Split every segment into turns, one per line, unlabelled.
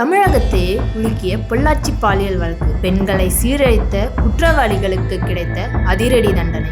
தமிழகத்தையே உலுக்கிய பொள்ளாச்சி பாலியல் வழக்கு. பெண்களை சீரழித்த குற்றவாளிகளுக்கு கிடைத்த அதிரடி தண்டனை.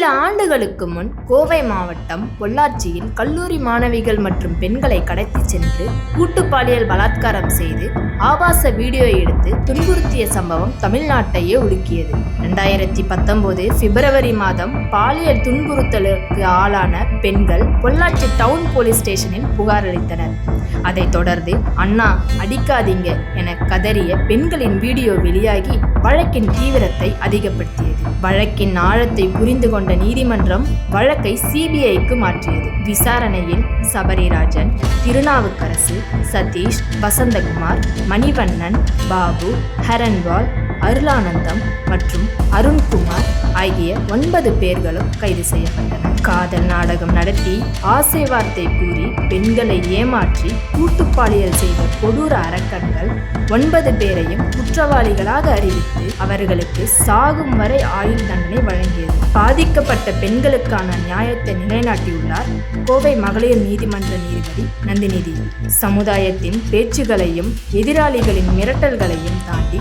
சில ஆண்டுகளுக்கு முன் கோவை மாவட்டம் பொள்ளாச்சியில் கல்லூரி மாணவிகள் மற்றும் பெண்களை கடத்தி சென்று கூட்டு பாலியல் பலாத்காரம் செய்து ஆபாச வீடியோ எடுத்து துன்புறுத்திய சம்பவம் தமிழ்நாட்டையே உலுக்கியது. ரெண்டாயிரத்தி பத்தொன்பது பிப்ரவரி மாதம் பாலியல் துன்புறுத்தலுக்கு ஆளான பெண்கள் பொள்ளாச்சி டவுன் போலீஸ் ஸ்டேஷனில் புகார் அளித்தனர். அதைத் தொடர்ந்து அண்ணா அடிக்காதீங்க என கதறிய பெண்களின் வீடியோ வெளியாகி வழக்கின் தீவிரத்தை அதிகப்படுத்தியது. வழக்கின் ஆழத்தை புரிந்து கொண்ட நீதிமன்றம் வழக்கை சிபிஐக்கு மாற்றியது. விசாரணையில் சபரிராஜன் திருநாவுக்கரசு சதீஷ் வசந்தகுமார் மணிவண்ணன் பாபு ஹரன்வால் அருளானந்தம் மற்றும் அருண்குமார் ஆகிய ஒன்பது பேர்களும் கைது செய்யப்பட்டனர். காதல் நாடகம் நடத்தி ஆசை வார்த்தை கூறி பெண்களை ஏமாற்றி கூட்டுப்பாலியல் செய்த கொடூர அரக்கன்கள் ஒன்பது பேரையும் குற்றவாளிகளாக அறிவித்து அவர்களுக்கு சாகும் வரை ஆயுள் தண்டனை வழங்கியது. பாதிக்கப்பட்ட பெண்களுக்கான நியாயத்தை நிலைநாட்டியுள்ளார் கோவை மகளிர் நீதிமன்ற நீதிபதி நந்தினிதி. சமுதாயத்தின் பேச்சுகளையும் எதிராளிகளின் மிரட்டல்களையும் தாண்டி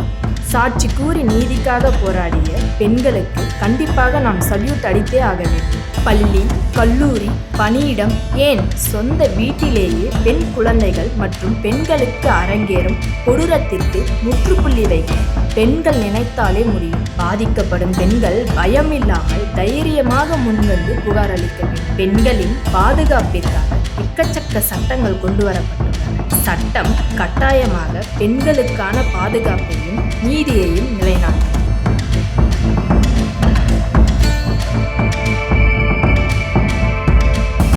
சாட்சி கூறி நீதிக்காக போராடிய பெண்களுக்கு கண்டிப்பாக நாம் சல்யூட் அடித்தே ஆக வேண்டும். பள்ளி கல்லூரி பணியிடம் ஏன் சொந்த வீட்டிலேயே பெண் குழந்தைகள் மற்றும் பெண்களுக்கு அரங்கேறும் கொடூரத்திற்கு முற்றுப்புள்ளி வைக்க பெண்கள் நினைத்தாலே முடியும். பாதிக்கப்படும் பெண்கள் பயம் இல்லாமல் தைரியமாக முன்வந்து புகார் அளிக்க வேண்டும். பெண்களின் பாதுகாப்பிற்காக எக்கச்சக்க சட்டங்கள் கொண்டு வரப்பட்டுள்ளன சட்டம் கட்டாயமாக பெண்களுக்கான பாதுகாப்பையும் நீதியையும் நிலை